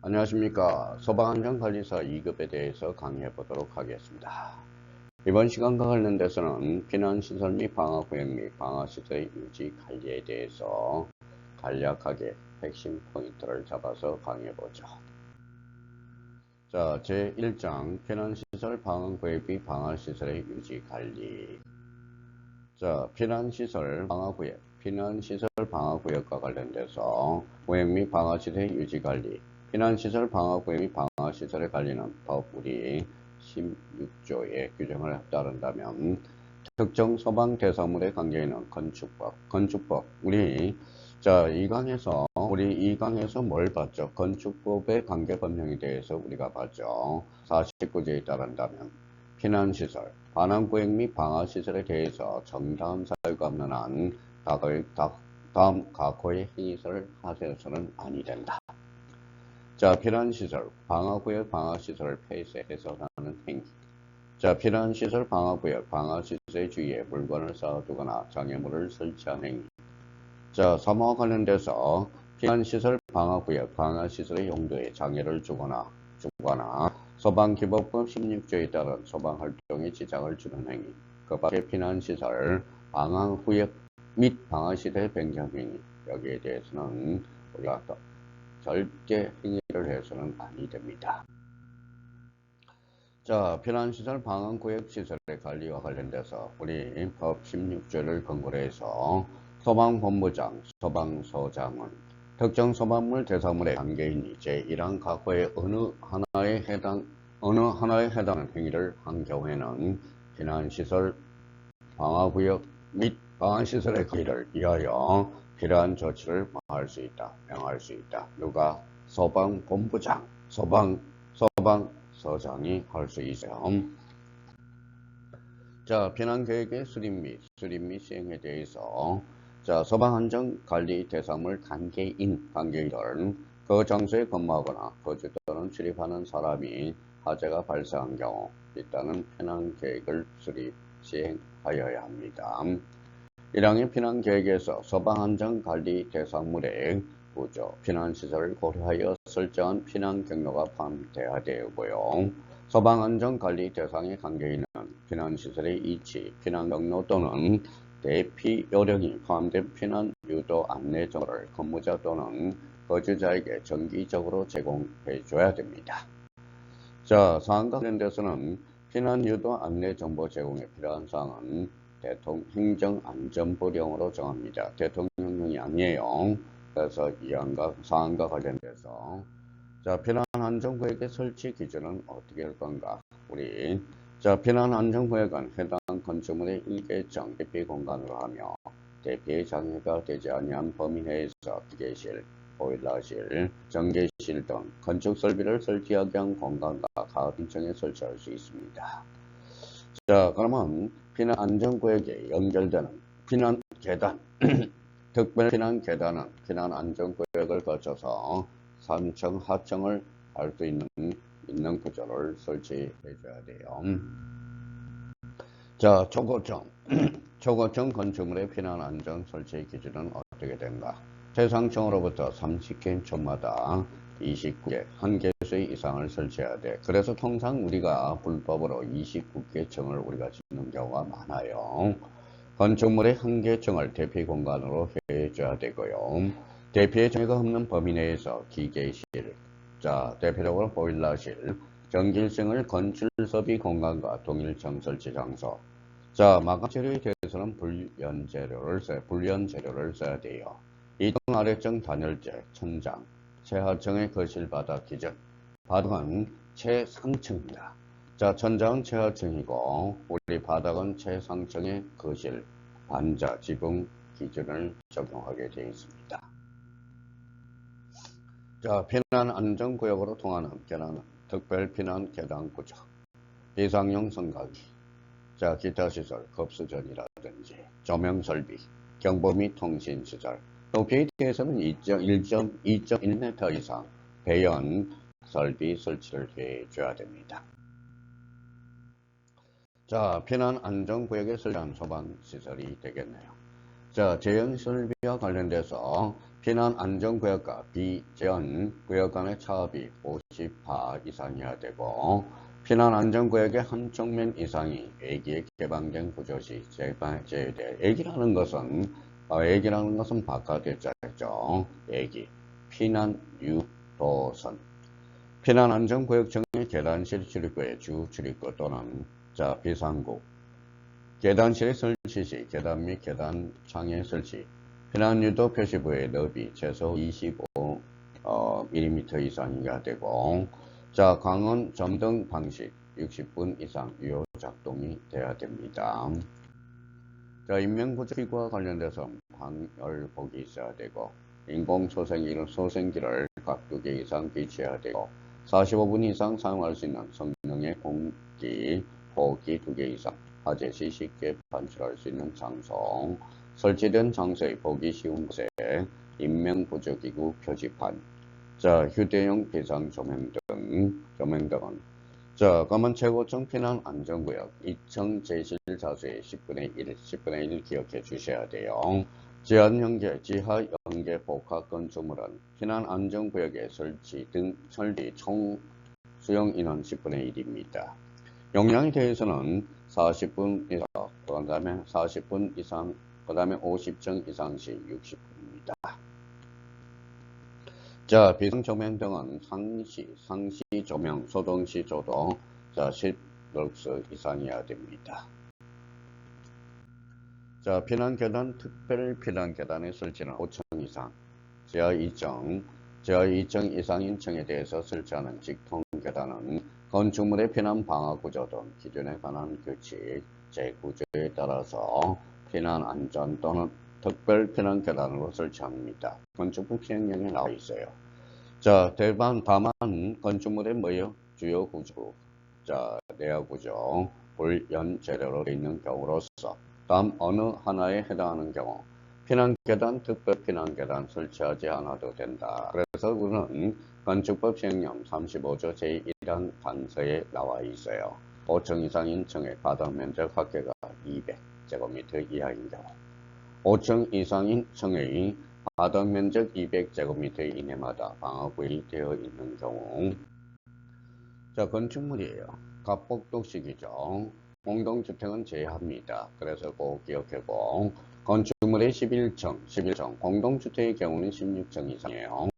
안녕하십니까. 소방안전관리사 2급에 대해서 강의해 보도록 하겠습니다. 이번 시간과 관련돼서는 피난시설 및 방화구역 및 방화시설의 유지 관리에 대해서 간략하게 핵심 포인트를 잡아서 강의해 보죠. 자 제1장 피난시설 방화구역 및 방화시설의 유지 관리. 자 피난시설 방화구역. 피난시설 방화구역과 관련돼서 구역 및 방화시설의 유지관리 피난시설 방화구역 및 방화시설의 관리는 법 우리 16조의 규정을 따른다면 특정 소방 대상물의 관계에는 건축법, 건축법 우리 자, 이 강에서 우리 이 강에서 뭘 봤죠? 건축법의 관계 법령에 대해서 우리가 봤죠. 49조에 따른다면 피난시설, 반환구역 및 방화시설에 대해서 정당한 사유가 없는 한 다음 각호의 행위를 하셔서는 아니 된다. 자, 피난시설, 방화구역, 방화시설을 폐쇄해서 하는 행위. 자, 피난시설, 방화구역, 방화시설의 주위에 물건을 쌓아두거나 장애물을 설치한 행위. 자, 사망과 관련돼서 피난시설, 방화구역, 방화시설의 용도에 장애를 주거나 주거나 소방기법법 16조에 따른 소방활동에 지장을 주는 행위. 그 밖에 피난시설, 방화구역 및 방화시대 변경 행위. 여기에 대해서는 우리가 또 절대 행위를 해서는 아니 됩니다. 자, 피난시설 방안구역시설의 관리와 관련돼서 우리 법 16조를 근거로 해서 소방본부장, 소방서장은 특정 소방물 대상물의 관계인이 제1항 각호의 어느 하나에 해당 어느 하나에 해당하는 행위를 한 경우에는 피난시설 방화구역 및 방화시설의 관리를 위하여 필요한 조치를 할수 있다. 명할 수 있다. 누가? 소방본부장, 소방, 소방서장이 할 수 있어요. 자, 피난계획의 수립 및, 수립 및 시행에 대해서 자, 소방안전 관리 대상물 관계인, 관계인들은 그 장소에 근무하거나 거주 또는 출입하는 사람이 화재가 발생한 경우 일단은 피난계획을 수립, 시행하여야 합니다. 1항의 피난 계획에서 소방안전관리 대상물 의 구조, 피난시설을 고려하여 설정한 피난 경로가 포함되어야 되고요. 소방안전 관리 대상의 관계인은 피난시설의 위치, 피난 경로 또는 대피 요령이 포함된 피난 유도 안내 정보를 근무자 또는 거주자에게 정기적으로 제공해 줘야 됩니다. 자, 사항과 관련돼서는 피난 유도 안내 정보 제공에 필요한 사항은 대통령 행정안전부령으로 정합니다. 대통령령이 아니에요. 그래서 이항과 사항과 관련돼서 자 피난안전구역의 설치 기준은 어떻게 할 건가? 우리 자 피난안전구역은 해당 건축물의 일개정 대피 공간으로 하며 대피의 장애가 되지 아니한 범위 내에서 기계실, 보일러실, 전기실 등 건축 설비를 설치하기 위한 공간과 가등층에 설치할 수 있습니다. 자 그러면 피난 안전구역에 연결되는 피난 계단, 특별 피난 계단은 피난 안전구역을 거쳐서 3층 하층을 할수 있는 있는 구조를 설치해 줘야 돼요. 자, 초고층. 초고층 건축물의 피난 안전 설치 기준은 어떻게 된가? 최상층으로부터 30개초마다 29개, 한 개수의 이상을 설치해야 돼. 그래서 통상 우리가 불법으로 29개 층을 우리가 짓는 경우가 많아요. 건축물의 한 개층을 대피 공간으로 해줘야 되고요. 대피의 정의가 없는 범위 내에서 기계실, 자 대표적으로 보일러실, 전기층을 건축섭비 공간과 동일층 설치 장소, 자 마감 재료에 대해서는 불연 재료를 써 불연 재료를 써야 돼요. 이등 아래층 단열재, 천장, 최하층의 거실 바닥 기준. 바닥은 최상층입니다. 자, 천장은 최하층이고 우리 바닥은 최상층의 거실, 반자, 지붕 기준을 적용하게 되어 있습니다. 자, 피난 안전구역으로 통하는 계단은 특별 피난 계단 구조, 비상용 성가기, 자, 기타 시설, 급수전이라든지 조명 설비, 경보 및 통신 시설, 또 게이트에서는 2.1m 이상 배연 설비 설치를 해줘야 됩니다. 자, 피난 안전구역에 설치한 소방시설이 되겠네요. 자, 재형 설비와 관련돼서 피난 안전구역과 비제한 구역 간의 차압이 50파 이상이어야 되고 피난 안전구역의 한쪽 면 이상이 애기에 개방된 구조 시 제외돼 애기라는 것은 어, 애기라는 것은 바깥에 짜죠. 애기. 피난 유도선. 피난 안전구역 정의 계단실 출입구의 주 출입구 또는 자 비상구. 계단실의 설치 시. 계단 및 계단 창의 설치. 피난 유도 표시부의 너비 최소 25 어, 이상이가 되고 자 강원 점등 방식 60분 이상 유효 작동이 돼야 됩니다. 자 인명구조기구와 관련돼서 방열복이 있어야 되고 인공소생기를 소생기를 각두개 이상 비치해야 되고 45분 이상 사용할 수 있는 성능의 공기, 호기 두개 이상 화재 시 쉽게 반출할 수 있는 장소 설치된 장소에 보기 쉬운 곳에 인명보조기구 표지판, 자 휴대용 비상 조명 등 조명 등은 자 검은 최고층 피난 안전구역 2층 제실 자수의 10분의 1, 10분의 1 기억해 주셔야 돼요. 지하 연계, 지하 연계 복합 건축물은 피난 안전구역의 설치 등 설비 총 수용 인원 10분의 1입니다. 용량에 대해서는 40분 이상, 그 다음에 40분 이상 그 다음에 50층 이상 시 60분입니다. 자, 비상 조명 등은 상시, 상시 조명, 소동시 조동, 자, 10럭스 이상이어야 됩니다. 자, 피난 계단, 특별 피난 계단의 설치는 5층 이상, 지하 2층, 지하 2층 이상 인 층에 대해서 설치하는 직통 계단은 건축물의 피난 방화 구조 등 기준에 관한 규칙, 제구조에 따라서 피난 안전 또는 특별 피난 계단으로 설치합니다. 건축물 시행령에 나와 있어요. 자, 대반 다만 건축물의 뭐요? 주요 구조, 자 내야 구조, 불연 재료로 있는 경우로서 다음 어느 하나에 해당하는 경우 피난 계단, 특별 피난 계단 설치하지 않아도 된다. 그래서 우리는 건축법 시행령 35조 제1항 단서에 나와 있어요. 5층 이상인 층의 바닥 면적 합계가 200제곱미터 이하인 경우 5층 이상인 층의 바닥 면적 200제곱미터 이내마다 방어구역이 되어 있는 경우 자 건축물이에요. 갑복독식이죠. 공동주택은 제외합니다. 그래서 꼭 기억하고 건축물의 11층, 11층 공동주택의 경우는 16층 이상이에요.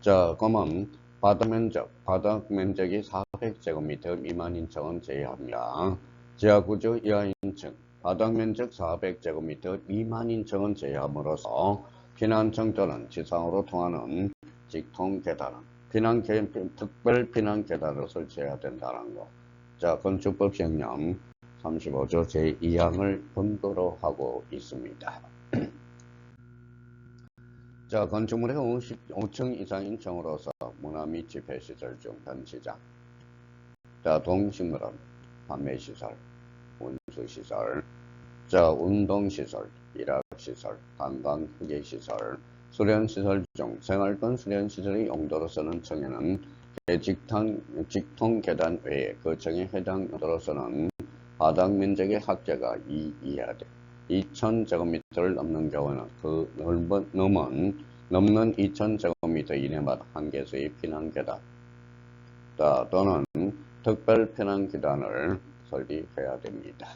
자 그러면 바닥 면적, 바닥 면적이 400제곱미터 미만인 층은 제외합니다. 지하 구조 이하인 층, 바닥 면적 400제곱미터 미만인 층은 제외함으로써 피난층 또는 지상으로 통하는 직통 계단은 피난 계, 특별 피난 계단을 설치해야 된다는 거. 자, 건축법 시행령 35조 제2항을 근거로 하고 있습니다. 자, 건축물의 50, 5층 이상인 층으로서 문화 및 집회 시설 중 전시장, 자, 동식물은 판매시설, 운수시설, 자, 운동시설, 일학시설, 관광후계시설, 수련시설 중 생활권 수련시설의 용도로 쓰는 층에는 직통, 직통 계단 외에 그 층에 해당 용도로서는 바닥 면적의 합계가 2 이하 돼. 2,000제곱미터를 넘는 경우는 그 넓은, 넘은, 넘는 2,000제곱미터 이내마다 한 개수의 피난계단 또는 특별 피난계단을 설립해야 됩니다.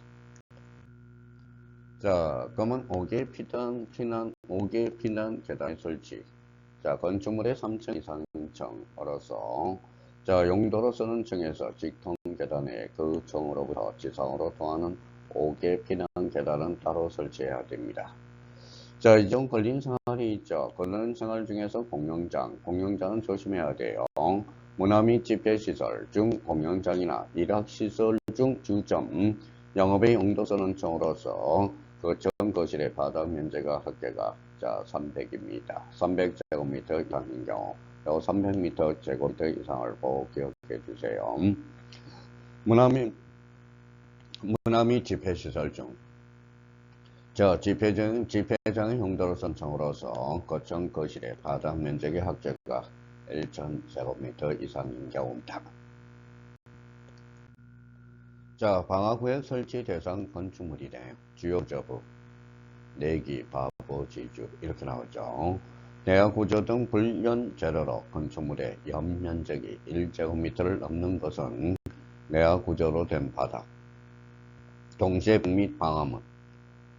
자, 그러면 5개 피난, 피난, 5개 피난 계단 설치. 자, 건축물의 3층 이상 층으로서 자, 용도로 쓰는 층에서 직통 계단에 그 층으로부터 지상으로 통하는 5개 피난 계단은 따로 설치해야 됩니다. 자, 이종 걸린 생활이 있죠. 걸린 생활 중에서 공영장, 공영장은 조심해야 돼요. 문화 및 집회시설 중 공영장이나 일학시설 중 주점, 영업의 용도 쓰는 층으로서 그전 거실의 바닥 면적과 합계가 자 300입니다. 300제곱미터 이상인 경우 요 300m 제곱미터 이상을 꼭 기억해 주세요. 문화 및 문화 및 집회시설 중, 저 집회장, 집회장의 용도로 선청으로서 거청 거실의 바닥 면적의 합계가 1,000제곱미터 이상인 경우입니다. 자, 방화구역 설치 대상 건축물이래. 주요 저부, 내기, 바보, 지주 이렇게 나오죠. 내야 구조 등 불연 재료로 건축물의 연면적이 1제곱미터를 넘는 것은 내야 구조로 된 바닥, 동시에 및 방화문,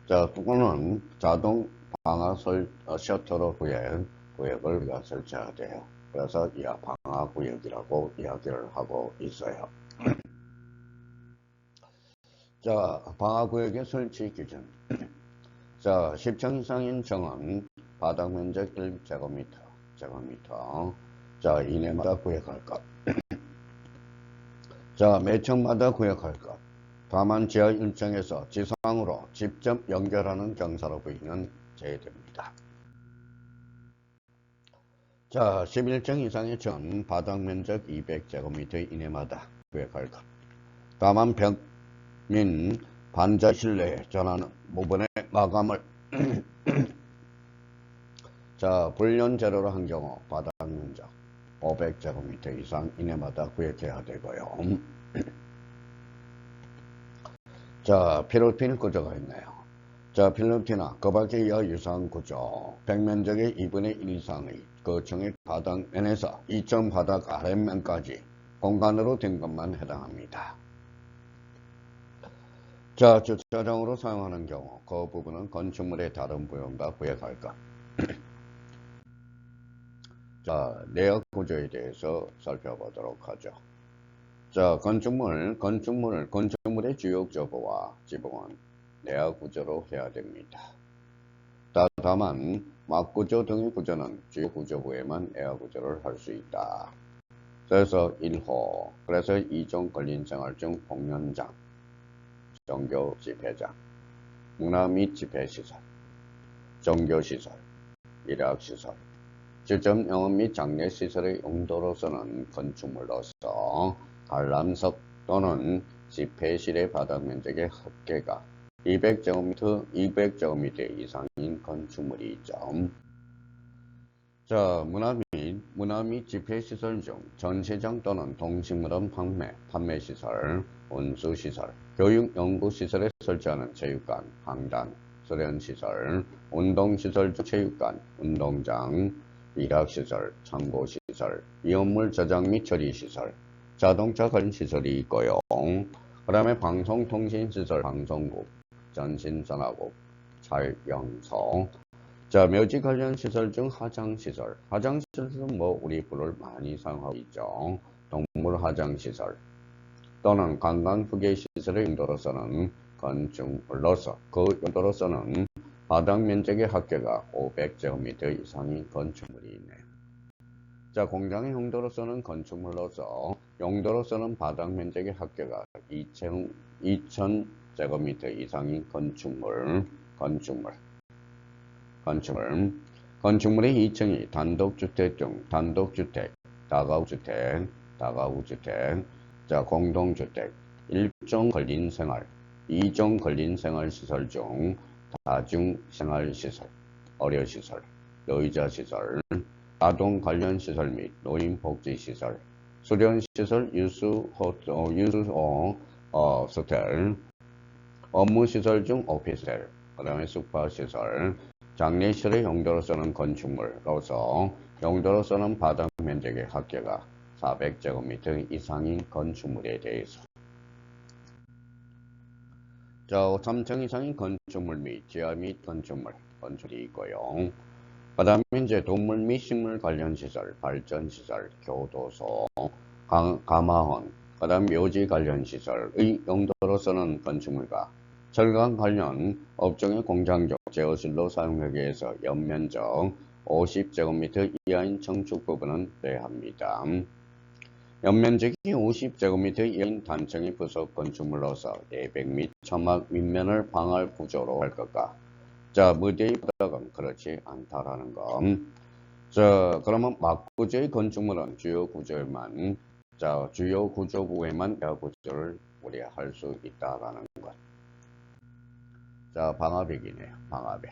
자, 또는 자동 방화 설, 어, 셔터로 구역, 구역을 우리가 설치해야 돼요. 그래서 이 방화 구역이라고 이야기를 하고 있어요. 자, 방화구역의 설치 기준. 자, 10층 이상인 정은 바닥 면적 1제곱미터, 제곱미터. 자, 이내마다 구역할 것. 자, 매 층마다 구역할 것. 다만 지하 1층에서 지상으로 직접 연결하는 경사로 보이는 제외됩니다. 자, 11층 이상의 층 바닥 면적 200제곱미터 이내마다 구역할 것. 다만 벽 민 반자 실내에 전하는 부분의 마감을 자 불련 재료로 한 경우 바닥 면적 500제곱미터 이상 이내마다 구역해야 되고요. 자 필로핀 구조가 있네요. 자 필로핀아 그 밖에 이하 유사한 구조 백면적의 2분의 1 이상의 거층의 바닥 면에서 2점 바닥 아랫면까지 공간으로 된 것만 해당합니다. 자, 주차장으로 사용하는 경우 그 부분은 건축물의 다른 부분과 구역할 것. 자, 내역 구조에 대해서 살펴보도록 하죠. 자, 건축물, 건축물, 건축물의 주요 구조와 지붕은 내역 구조로 해야 됩니다. 다, 다만 막구조 등의 구조는 주요 구조부에만 내역 구조를 할 수 있다. 그래서 1호, 그래서 2종 걸린 생활중 공연장, 종교 집회장, 문화 및 집회시설, 종교시설, 일학시설, 주점 영업 및 장례시설의 용도로서는 건축물로서 관람석 또는 집회실의 바닥 면적의 합계가 200제곱미터, 200제곱미터 이상인 건축물이 있죠. 자, 문화 및, 문화 및 집회시설 중 전시장 또는 동식물원 판매, 판매시설, 운수시설, 교육 연구시설에 설치하는 체육관, 항단, 수련시설, 운동시설 중 체육관, 운동장, 일학시설, 참고시설, 위험물 저장 및 처리시설, 자동차 관련 시설이 있고요. 그 다음에 방송통신시설, 방송국, 전신전화국, 촬영소, 자, 묘지 관련 시설 중 화장시설. 화장시설은 뭐 우리 불을 많이 사용하고 있죠. 동물 화장시설 또는 관광 후계 시설의 용도로서는 건축물로서 그 용도로서는 바닥 면적의 합계가 500제곱미터 이상인 건축물이 있네요. 자, 공장의 용도로서는 건축물로서 용도로서는 바닥 면적의 합계가 2000, 2000제곱미터 이상인 건축물, 건축물. 건축물. 건축물의 2층이 단독주택 중 단독주택, 다가구주택, 다가구주택, 자, 공동주택, 1종 걸린생활, 2종 걸린생활시설 중 다중생활시설, 어려시설, 여의자시설, 아동 관련 시설 및 노인복지시설, 수련시설, 유수, 호, 어, 유수, 어, 어, 호텔, 업무시설 중 오피스텔, 그 다음에 숙박시설, 장례실의 용도로서는 건축물로서 용도로서는 바닥 면적의 합계가 400제곱미터 이상인 건축물에 대해서 자, 3층 이상인 건축물 및 지하 및 건축물, 건축이 있고요. 그 다음에 이제 동물 및 식물 관련 시설, 발전 시설, 교도소, 강, 가마원, 그 다음 묘지 관련 시설의 용도로서는 건축물과 철강 관련 업종의 공장적 제어실로 사용하기 위해서 연면적 50제곱미터 이하인 청축 부분은 빼합니다. 연면적이 50제곱미터 이하인 단층의 부속 건축물로서 400및 천막 윗면을 방할 구조로 할 것과 자 무대의 바닥은 그렇지 않다라는 것. 자 그러면 막구조의 건축물은 주요 구조에만 자 주요 구조부에만 야 구조를 우리가 할수 있다라는 것. 자, 방화백이네요. 방화백.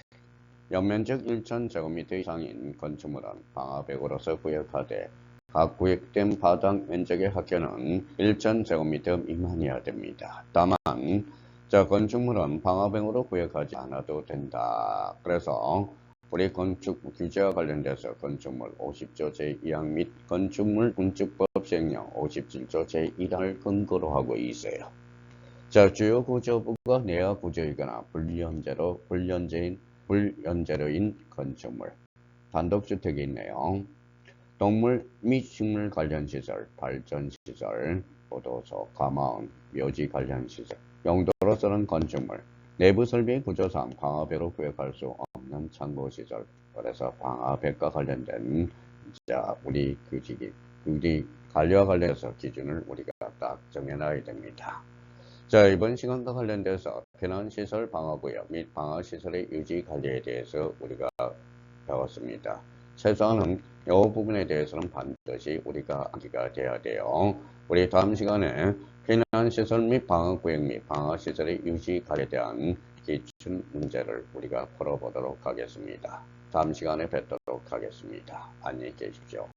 연면적 1,000제곱미터 이상인 건축물은 방화백으로서 구역하되 각 구역된 바닥 면적의 합계는 1,000제곱미터 미만이어야 됩니다. 다만 자 건축물은 방화백으로 구역하지 않아도 된다. 그래서 우리 건축 규제와 관련돼서 건축물 50조 제2항 및 건축물 군축법 시행령 57조 제1항을 근거로 하고 있어요. 자, 주요 구조부가 내야 구조이거나 불연제로 불연제인 불연제로인 건축물 단독주택이 있네요. 동물 및 식물 관련 시설, 발전 시설, 보도소, 가마원, 묘지 관련 시설, 용도로서는 건축물, 내부 설비 구조상 방화배로 구역할 수 없는 창고 시설. 그래서 방화배과 관련된 자 우리 규칙이 우리 관리와 관련해서 기준을 우리가 딱 정해놔야 됩니다. 자 이번 시간과 관련돼서 피난시설 방화구역 및 방화시설의 유지 관리에 대해서 우리가 배웠습니다. 최소한은 이 부분에 대해서는 반드시 우리가 암기가 돼야 돼요. 우리 다음 시간에 피난시설 및 방어구역 및 방어시설의 유지 관리에 대한 기출 문제를 우리가 풀어보도록 하겠습니다. 다음 시간에 뵙도록 하겠습니다. 안녕히 계십시오.